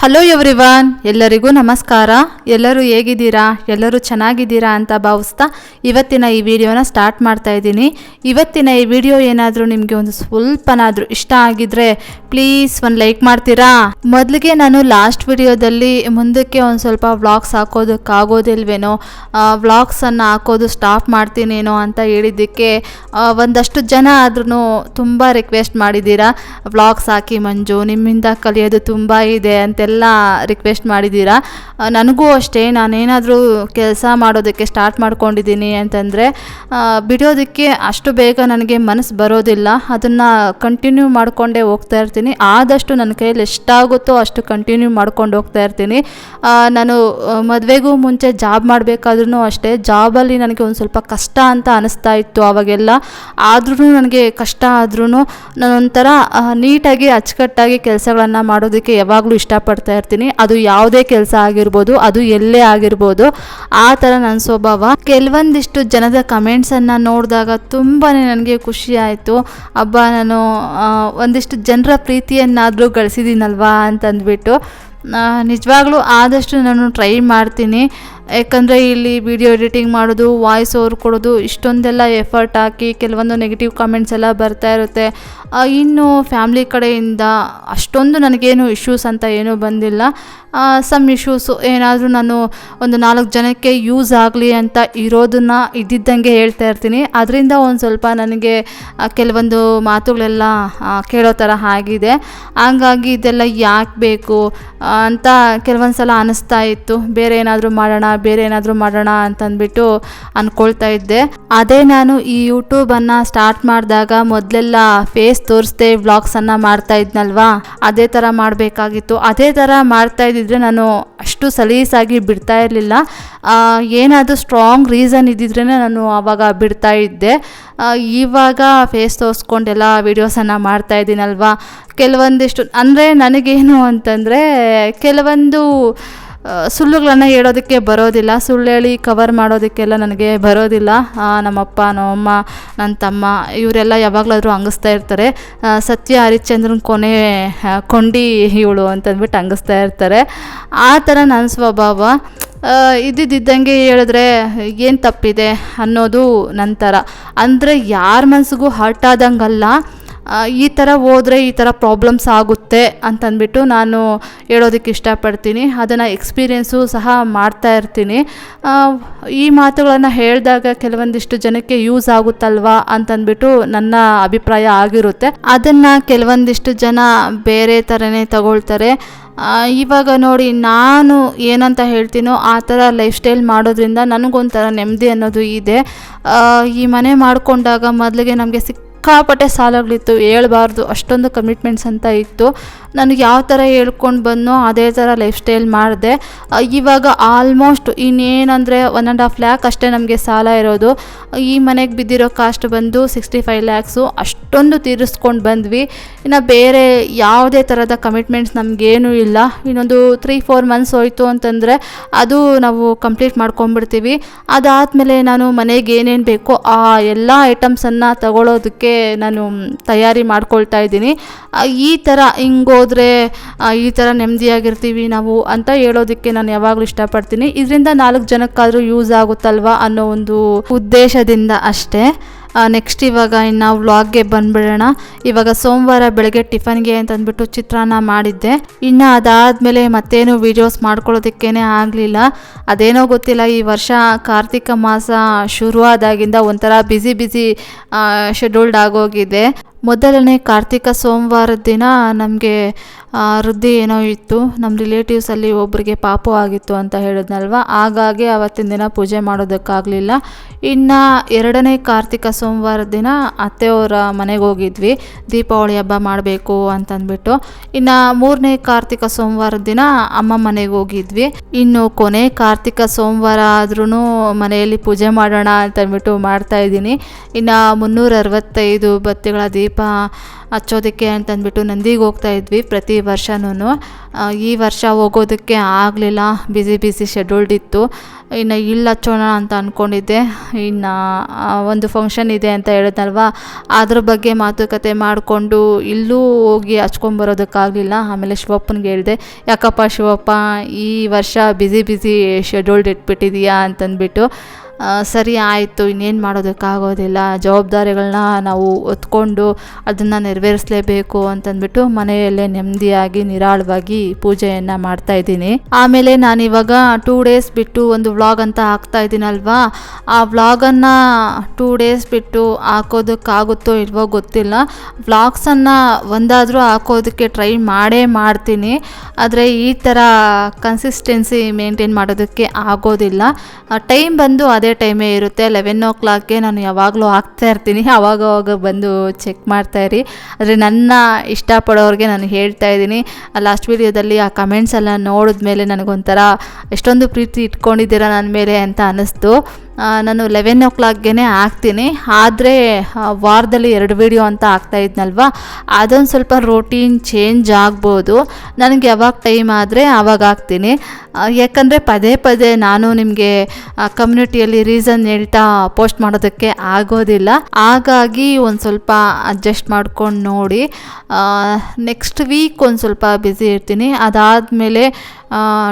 Hello everyone ಎಲ್ಲರಿಗೂ ನಮಸ್ಕಾರ. ಎಲ್ಲರೂ ಹೇಗಿದ್ದೀರಾ? ಎಲ್ಲರೂ ಚೆನ್ನಾಗಿದ್ದೀರಾ ಅಂತ ಭಾವಿಸ್ತಾ ಇವತ್ತಿನ ಈ ವಿಡಿಯೋನ ಸ್ಟಾರ್ಟ್ ಮಾಡ್ತಾ ಇದ್ದೀನಿ. ಇವತ್ತಿನ ಈ ವಿಡಿಯೋ ಏನಾದರೂ ನಿಮಗೆ ಒಂದು ಸ್ವಲ್ಪನಾದರೂ ಇಷ್ಟ ಆಗಿದ್ರೆ ಪ್ಲೀಸ್ ಒಂದು ಲೈಕ್ ಮಾಡ್ತೀರಾ? ಮೊದಲಿಗೆ ನಾನು ಲಾಸ್ಟ್ ವಿಡಿಯೋದಲ್ಲಿ ಮುಂದಕ್ಕೆ ಒಂದು ಸ್ವಲ್ಪ ವ್ಲಾಗ್ಸ್ ಹಾಕೋದಕ್ಕಾಗೋದಿಲ್ವೇನೋ ವ್ಲಾಗ್ಸನ್ನು ಹಾಕೋದು ಸ್ಟಾಪ್ ಮಾಡ್ತೀನೇನೋ ಅಂತ ಹೇಳಿದ್ದಕ್ಕೆ ಒಂದಷ್ಟು ಜನ ಆದ್ರೂ ತುಂಬ ರಿಕ್ವೆಸ್ಟ್ ಮಾಡಿದ್ದೀರಾ. ವ್ಲಾಗ್ಸ್ ಹಾಕಿ ಮಂಜು, ನಿಮ್ಮಿಂದ ಕಲಿಯೋದು ತುಂಬ ಇದೆ ಅಂತೆಲ್ಲ ರಿಕ್ವೆಸ್ಟ್ ಮಾಡಿದ್ದೀರಾ? ನನಗೂ ಅಷ್ಟೇ, ನಾನೇನಾದರೂ ಕೆಲಸ ಮಾಡೋದಕ್ಕೆ ಸ್ಟಾರ್ಟ್ ಮಾಡ್ಕೊಂಡಿದ್ದೀನಿ ಅಂತಂದರೆ ಬಿಡೋದಕ್ಕೆ ಅಷ್ಟು ಬೇಗ ನನಗೆ ಮನಸ್ಸು ಬರೋದಿಲ್ಲ. ಅದನ್ನು ಕಂಟಿನ್ಯೂ ಮಾಡಿಕೊಂಡೇ ಹೋಗ್ತಾ ಇರ್ತೀನಿ. ಆದಷ್ಟು ನನ್ನ ಕೈಯಲ್ಲಿ ಎಷ್ಟಾಗುತ್ತೋ ಅಷ್ಟು ಕಂಟಿನ್ಯೂ ಮಾಡ್ಕೊಂಡು ಹೋಗ್ತಾ ಇರ್ತೀನಿ. ನಾನು ಮದುವೆಗೂ ಮುಂಚೆ ಜಾಬ್ ಮಾಡಬೇಕಾದ್ರೂ ಅಷ್ಟೇ ಜಾಬಲ್ಲಿ ನನಗೆ ಒಂದು ಸ್ವಲ್ಪ ಕಷ್ಟ ಅಂತ ಅನಿಸ್ತಾ ಇತ್ತು ಆವಾಗೆಲ್ಲ. ಆದ್ರೂ ನನಗೆ ಕಷ್ಟ ಆದ್ರೂ ನಾನೊಂಥರ ನೀಟಾಗಿ, ಅಚ್ಚುಕಟ್ಟಾಗಿ ಕೆಲಸಗಳನ್ನು ಮಾಡೋದಕ್ಕೆ ಯಾವಾಗಲೂ ಇಷ್ಟಪಡ್ತಾ ಇರ್ತೀನಿ. ಅದು ಯಾವುದೇ ಕೆಲಸ ಆಗಿರ್ಬೋದು, ಅದು ಎಲ್ಲೇ ಆಗಿರ್ಬೋದು. ಆ ಥರ ನನ್ನ ಸ್ವಭಾವ. ಕೆಲವೊಂದಿಷ್ಟು ಜನದ ಕಮೆಂಟ್ಸನ್ನು ನೋಡಿದಾಗ ತುಂಬಾ ನನಗೆ ಖುಷಿ ಆಯಿತು. ಹಬ್ಬ ನಾನು ಒಂದಿಷ್ಟು ಜನರ ಪ್ರೀತಿಯನ್ನಾದರೂ ಗಳಿಸಿದ್ದೀನಲ್ವಾ ಅಂತಂದ್ಬಿಟ್ಟು. ನಿಜವಾಗ್ಲೂ ಆದಷ್ಟು ನಾನು ಟ್ರೈ ಮಾಡ್ತೀನಿ. ಯಾಕಂದರೆ ಇಲ್ಲಿ ವಿಡಿಯೋ ಎಡಿಟಿಂಗ್ ಮಾಡೋದು ವಾಯ್ಸ್ ಓವರ್ ಕೊಡೋದು, ಇಷ್ಟೊಂದೆಲ್ಲ ಎಫರ್ಟ್ ಹಾಕಿ ಕೆಲವೊಂದು ನೆಗೆಟಿವ್ ಕಾಮೆಂಟ್ಸ್ ಎಲ್ಲ ಬರ್ತಾ ಇರುತ್ತೆ. ಇನ್ನು ಫ್ಯಾಮ್ಲಿ ಕಡೆಯಿಂದ ಅಷ್ಟೊಂದು ನನಗೇನು ಇಶ್ಯೂಸ್ ಅಂತ ಏನೂ ಬಂದಿಲ್ಲ. ಸಮ್ ಇಶ್ಯೂಸು ಏನಾದರೂ ನಾನು ಒಂದು ನಾಲ್ಕು ಜನಕ್ಕೆ ಯೂಸ್ ಆಗಲಿ ಅಂತ ಇರೋದನ್ನು ಇದ್ದಿದ್ದಂಗೆ ಹೇಳ್ತಾ ಇರ್ತೀನಿ. ಅದರಿಂದ ಒಂದು ಸ್ವಲ್ಪ ನನಗೆ ಕೆಲವೊಂದು ಮಾತುಗಳೆಲ್ಲ ಕೇಳೋ ಥರ ಆಗಿದೆ. ಹಂಗಾಗಿ ಇದೆಲ್ಲ ಯಾಕೆ ಬೇಕು ಅಂತ ಕೆಲವೊಂದು ಸಲ ಅನ್ನಿಸ್ತಾ ಇತ್ತು. ಬೇರೆ ಏನಾದರೂ ಮಾಡೋಣ ಬೇರೆ ಏನಾದರೂ ಮಾಡೋಣ ಅಂತಂದ್ಬಿಟ್ಟು ಅಂದ್ಕೊಳ್ತಾ ಇದ್ದೆ. ಅದೇ ನಾನು ಈ ಯೂಟ್ಯೂಬನ್ನು ಸ್ಟಾರ್ಟ್ ಮಾಡಿದಾಗ ಮೊದಲೆಲ್ಲ ಫೇಸ್ ತೋರಿಸ್ದೆ ವ್ಲಾಗ್ಸನ್ನು ಮಾಡ್ತಾ ಇದ್ನಲ್ವಾ? ಅದೇ ಥರ ಮಾಡಬೇಕಾಗಿತ್ತು. ಅದೇ ಥರ ಮಾಡ್ತಾ ಇದ್ದಿದ್ರೆ ನಾನು ಅಷ್ಟು ಸಲೀಸಾಗಿ ಬಿಡ್ತಾ ಇರಲಿಲ್ಲ. ಏನಾದರೂ ಸ್ಟ್ರಾಂಗ್ ರೀಸನ್ ಇದ್ದಿದ್ರೆ ನಾನು ಆವಾಗ ಬಿಡ್ತಾ ಇದ್ದೆ. ಇವಾಗ ಫೇಸ್ ತೋರಿಸ್ಕೊಂಡೆಲ್ಲ ವೀಡಿಯೋಸನ್ನು ಮಾಡ್ತಾ ಇದ್ದೀನಲ್ವಾ? ಕೆಲವೊಂದಿಷ್ಟು, ಅಂದರೆ ನನಗೇನು ಅಂತಂದರೆ, ಕೆಲವೊಂದು ಸುಳ್ಳುಗಳನ್ನು ಹೇಳೋದಕ್ಕೆ ಬರೋದಿಲ್ಲ ಸುಳ್ಳು ಹೇಳಿ ಕವರ್ ಮಾಡೋದಕ್ಕೆಲ್ಲ ನನಗೆ ಬರೋದಿಲ್ಲ. ನಮ್ಮಪ್ಪ, ನಮ್ಮಮ್ಮ ನನ್ನ ತಮ್ಮ ಇವರೆಲ್ಲ ಯಾವಾಗಲಾದರೂ ಅಂಗಿಸ್ತಾ ಇರ್ತಾರೆ. ಸತ್ಯ ಹರಿಶ್ಚಂದ್ರನ ಕೊನೆ ಕೊಂಡಿ ಇವಳು ಅಂತಂದ್ಬಿಟ್ಟು ಅಂಗಿಸ್ತಾ ಇರ್ತಾರೆ. ಆ ಥರ ನನ್ನ ಸ್ವಭಾವ. ಇದ್ದಿದ್ದಂಗೆ ಹೇಳಿದ್ರೆ ಏನು ತಪ್ಪಿದೆ ಅನ್ನೋದು ನಂತರ ಅಂದರೆ ಯಾರ ಮನಸ್ಸಿಗೂ ಹರ್ಟ್ ಆದಂಗಲ್ಲ. ಈ ಥರ ಹೋದರೆ ಈ ಥರ ಪ್ರಾಬ್ಲಮ್ಸ್ ಆಗುತ್ತೆ ಅಂತಂದ್ಬಿಟ್ಟು ನಾನು ಹೇಳೋದಕ್ಕೆ ಇಷ್ಟಪಡ್ತೀನಿ. ಅದನ್ನು ಎಕ್ಸ್ಪೀರಿಯೆನ್ಸು ಸಹ ಮಾಡ್ತಾ ಇರ್ತೀನಿ. ಈ ಮಾತುಗಳನ್ನು ಹೇಳಿದಾಗ ಕೆಲವೊಂದಿಷ್ಟು ಜನಕ್ಕೆ ಯೂಸ್ ಆಗುತ್ತಲ್ವಾ ಅಂತಂದ್ಬಿಟ್ಟು ನನ್ನ ಅಭಿಪ್ರಾಯ ಆಗಿರುತ್ತೆ. ಅದನ್ನು ಕೆಲವೊಂದಿಷ್ಟು ಜನ ಬೇರೆ ಥರನೇ ತಗೊಳ್ತಾರೆ. ಇವಾಗ ನೋಡಿ ನಾನು ಏನಂತ ಹೇಳ್ತೀನೋ ಆ ಥರ ಲೈಫ್ ಸ್ಟೈಲ್ ಮಾಡೋದ್ರಿಂದ ನನಗೊಂಥರ ನೆಮ್ಮದಿ ಅನ್ನೋದು ಇದೆ. ಈ ಮನೆ ಮಾಡಿಕೊಂಡಾಗ ಮೊದಲಿಗೆ ನಮಗೆ ಸಿಕ್ಕಾಪಟ್ಟೆ ಸಾಲಗಳಿತ್ತು ಹೇಳ್ಬಾರ್ದು ಅಷ್ಟೊಂದು ಕಮಿಟ್ಮೆಂಟ್ಸ್ ಅಂತ ಇತ್ತು. ನನಗೆ ಯಾವ ಥರ ಹೇಳ್ಕೊಂಡು ಬಂದನೋ ಅದೇ ಥರ ಲೈಫ್ ಸ್ಟೈಲ್ ಮಾಡಿದೆ. ಇವಾಗ ಆಲ್ಮೋಸ್ಟ್ ಇನ್ನೇನಂದರೆ ಒನ್ ಆ್ಯಂಡ್ ಹಾಫ್ ಲ್ಯಾಕ್ ಅಷ್ಟೇ ನಮಗೆ ಸಾಲ ಇರೋದು. ಈ ಮನೆಗೆ ಬಿದ್ದಿರೋ ಕಾಸ್ಟ್ ಬಂದು ಸಿಕ್ಸ್ಟಿ ಫೈವ್ ಲ್ಯಾಕ್ಸು ಅಷ್ಟೊಂದು ತೀರಿಸ್ಕೊಂಡು ಬಂದ್ವಿ. ಇನ್ನು ಬೇರೆ ಯಾವುದೇ ಥರದ ಕಮಿಟ್ಮೆಂಟ್ಸ್ ನಮಗೇನೂ ಇಲ್ಲ. ಇನ್ನೊಂದು ತ್ರೀ ಫೋರ್ ಮಂತ್ಸ್ ಹೋಯಿತು ಅಂತಂದರೆ ಅದು ನಾವು ಕಂಪ್ಲೀಟ್ ಮಾಡ್ಕೊಂಬಿಡ್ತೀವಿ ಅದಾದಮೇಲೆ ನಾನು ಮನೆಗೆ ಏನೇನು ಬೇಕೋ ಆ ಎಲ್ಲ ಐಟಮ್ಸನ್ನು ತಗೊಳ್ಳೋದಕ್ಕೆ ನಾನು ತಯಾರಿ ಮಾಡ್ಕೊಳ್ತಾ ಇದ್ದೀನಿ. ಈ ಥರ ಹಿಂಗೋದ್ರೆ ಈ ಥರ ನೆಮ್ಮದಿಯಾಗಿರ್ತೀವಿ ನಾವು ಅಂತ ಹೇಳೋದಕ್ಕೆ ನಾನು ಯಾವಾಗಲೂ ಇಷ್ಟಪಡ್ತೀನಿ. ಇದರಿಂದ ನಾಲ್ಕು ಜನಕ್ಕಾದರೂ ಯೂಸ್ ಆಗುತ್ತಲ್ವಾ ಅನ್ನೋ ಒಂದು ಉದ್ದೇಶದಿಂದ ಅಷ್ಟೇ. ನೆಕ್ಸ್ಟ್ ಇವಾಗ ಇನ್ನು ವ್ಲಾಗ್ಗೆ ಬಂದ್ಬಿಡೋಣ. ಇವಾಗ ಸೋಮವಾರ ಬೆಳಗ್ಗೆ ಟಿಫನ್ಗೆ ಅಂತಂದ್ಬಿಟ್ಟು ಚಿತ್ರಾನ್ನ ಮಾಡಿದ್ದೆ. ಇನ್ನು ಅದಾದಮೇಲೆ ಮತ್ತೇನು ವೀಡಿಯೋಸ್ ಮಾಡ್ಕೊಳ್ಳೋದಕ್ಕೇ ಆಗಲಿಲ್ಲ. ಅದೇನೋ ಗೊತ್ತಿಲ್ಲ, ಈ ವರ್ಷ ಕಾರ್ತಿಕ ಮಾಸ ಶುರುವಾದಾಗಿಂದ ಒಂಥರ ಬ್ಯುಸಿ ಬ್ಯುಸಿ ಶೆಡ್ಯೂಲ್ಡ್ ಆಗೋಗಿದೆ. ಮೊದಲನೇ ಕಾರ್ತಿಕ ಸೋಮವಾರದ ದಿನ ನಮಗೆ ವೃದ್ಧಿ ಏನೋ ಇತ್ತು. ನಮ್ಮ ರಿಲೇಟಿವ್ಸಲ್ಲಿ ಒಬ್ಬರಿಗೆ ಪಾಪು ಆಗಿತ್ತು ಅಂತ ಹೇಳಿದ್ನಲ್ವ? ಹಾಗಾಗಿ ಅವತ್ತಿನ ದಿನ ಪೂಜೆ ಮಾಡೋದಕ್ಕಾಗಲಿಲ್ಲ. ಇನ್ನು ಎರಡನೇ ಕಾರ್ತಿಕ ಸೋಮವಾರದ ದಿನ ಅತ್ತೆಯವರ ಮನೆಗೆ ಹೋಗಿದ್ವಿ. ದೀಪಾವಳಿ ಹಬ್ಬ ಮಾಡಬೇಕು ಅಂತಂದ್ಬಿಟ್ಟು. ಇನ್ನು ಮೂರನೇ ಕಾರ್ತಿಕ ಸೋಮವಾರದ ದಿನ ಅಮ್ಮ ಮನೆಗೆ ಹೋಗಿದ್ವಿ. ಇನ್ನು ಕೊನೆ ಕಾರ್ತಿಕ ಸೋಮವಾರ ಆದ್ರೂ ಮನೆಯಲ್ಲಿ ಪೂಜೆ ಮಾಡೋಣ ಅಂತಂದ್ಬಿಟ್ಟು ಮಾಡ್ತಾ ಇದ್ದೀನಿ. ಇನ್ನು ಮುನ್ನೂರ ಅರವತ್ತೈದು ಬತ್ತಿಗಳ ದೀಪ ದೀಪ ಹಚ್ಚೋದಕ್ಕೆ ಅಂತಂದ್ಬಿಟ್ಟು ನಂದಿಗೆ ಹೋಗ್ತಾ ಇದ್ವಿ ಪ್ರತಿ ವರ್ಷನೂ ಈ ವರ್ಷ ಹೋಗೋದಕ್ಕೆ ಆಗಲಿಲ್ಲ ಬ್ಯುಸಿ ಬ್ಯುಸಿ ಶೆಡ್ಯೂಲ್ಡ್ ಇತ್ತು. ಇನ್ನು ಇಲ್ಲಿ ಹಚ್ಚೋಣ ಅಂತ ಅಂದ್ಕೊಂಡಿದ್ದೆ ಇನ್ನು ಒಂದು ಫಂಕ್ಷನ್ ಇದೆ ಅಂತ ಹೇಳಿದ್ನಲ್ವ? ಅದ್ರ ಬಗ್ಗೆ ಮಾತುಕತೆ ಮಾಡಿಕೊಂಡು ಇಲ್ಲೂ ಹೋಗಿ ಹಚ್ಕೊಂಬರೋದಕ್ಕಾಗಲಿಲ್ಲ ಆಮೇಲೆ ಶಿವಪ್ಪನಿಗೆ ಹೇಳಿದೆ, ಯಾಕಪ್ಪ ಶಿವಪ್ಪ, ಈ ವರ್ಷ ಬ್ಯುಸಿ ಬ್ಯುಸಿ ಶೆಡ್ಯೂಲ್ಡ್ ಇಟ್ಬಿಟ್ಟಿದೀಯಾ? ಅಂತಂದ್ಬಿಟ್ಟು. ಸರಿ ಆಯಿತು, ಇನ್ನೇನು ಮಾಡೋದಕ್ಕಾಗೋದಿಲ್ಲ ಜವಾಬ್ದಾರಿಗಳನ್ನ ನಾವು ಹೊತ್ಕೊಂಡು ಅದನ್ನು ನೆರವೇರಿಸಲೇಬೇಕು ಅಂತಂದ್ಬಿಟ್ಟು ಮನೆಯಲ್ಲೇ ನೆಮ್ಮದಿಯಾಗಿ, ನಿರಾಳವಾಗಿ ಪೂಜೆಯನ್ನು ಮಾಡ್ತಾ ಇದ್ದೀನಿ. ಆಮೇಲೆ ನಾನು ಇವಾಗ ಟೂ ಡೇಸ್ ಬಿಟ್ಟು ಒಂದು ವ್ಲಾಗ್ ಅಂತ ಹಾಕ್ತಾ ಇದ್ದೀನಲ್ವಾ? ಆ ವ್ಲಾಗನ್ನು ಟೂ ಡೇಸ್ ಬಿಟ್ಟು ಹಾಕೋದಕ್ಕಾಗುತ್ತೋ ಇಲ್ವೋ ಗೊತ್ತಿಲ್ಲ. ವ್ಲಾಗ್ಸನ್ನು ಒಂದಾದರೂ ಹಾಕೋದಕ್ಕೆ ಟ್ರೈ ಮಾಡೇ ಮಾಡ್ತೀನಿ. ಆದರೆ ಈ ಥರ ಕನ್ಸಿಸ್ಟೆನ್ಸಿ ಮೇಂಟೈನ್ ಮಾಡೋದಕ್ಕೆ ಆಗೋದಿಲ್ಲ. ಟೈಮ್ ಬಂದು ಅದೇ ಟೈಮೇ ಇರುತ್ತೆ. ಲೆವೆನ್ ಓ ಕ್ಲಾಕ್ಗೆ ನಾನು ಯಾವಾಗಲೂ ಹಾಕ್ತಾ ಇರ್ತೀನಿ. ಅವಾಗವಾಗ ಅವಾಗ ಬಂದು ಚೆಕ್ ಮಾಡ್ತಾ ಇರಿ. ಆದರೆ ನನ್ನ ಇಷ್ಟಪಡೋರಿಗೆ ನಾನು ಹೇಳ್ತಾ ಇದ್ದೀನಿ. ಲಾಸ್ಟ್ ವೀಡಿಯೋದಲ್ಲಿ ಆ ಕಮೆಂಟ್ಸ್ ಎಲ್ಲ ನೋಡಿದ್ಮೇಲೆ ನನಗೊಂಥರ ಎಷ್ಟೊಂದು ಪ್ರೀತಿ ಇಟ್ಕೊಂಡಿದ್ದೀರಾ ನನ್ನ ಮೇಲೆ ಅಂತ ಅನ್ನಿಸ್ತು. ನಾನು ಲೆವೆನ್ ಓ ಕ್ಲಾಕ್ಗೆ ಹಾಕ್ತೀನಿ. ಆದರೆ ವಾರದಲ್ಲಿ ಎರಡು ವೀಡಿಯೋ ಅಂತ ಆಗ್ತಾ ಇದ್ನಲ್ವ? ಅದೊಂದು ಸ್ವಲ್ಪ ರೂಟೀನ್ ಚೇಂಜ್ ಆಗ್ಬೋದು. ನನಗೆ ಯಾವಾಗ ಟೈಮ್ ಆದರೆ ಆವಾಗ ಹಾಕ್ತೀನಿ. ಯಾಕಂದರೆ ಪದೇ ಪದೇ ನಾನು ನಿಮಗೆ ಕಮ್ಯುನಿಟಿಯಲ್ಲಿ ರೀಸನ್ ಹೇಳ್ತಾ ಪೋಸ್ಟ್ ಮಾಡೋದಕ್ಕೆ ಆಗೋದಿಲ್ಲ. ಹಾಗಾಗಿ ಒಂದು ಸ್ವಲ್ಪ ಅಡ್ಜಸ್ಟ್ ಮಾಡ್ಕೊಂಡು ನೋಡಿ. ನೆಕ್ಸ್ಟ್ ವೀಕ್ ಒಂದು ಸ್ವಲ್ಪ ಬ್ಯುಸಿ ಇರ್ತೀನಿ. ಅದಾದಮೇಲೆ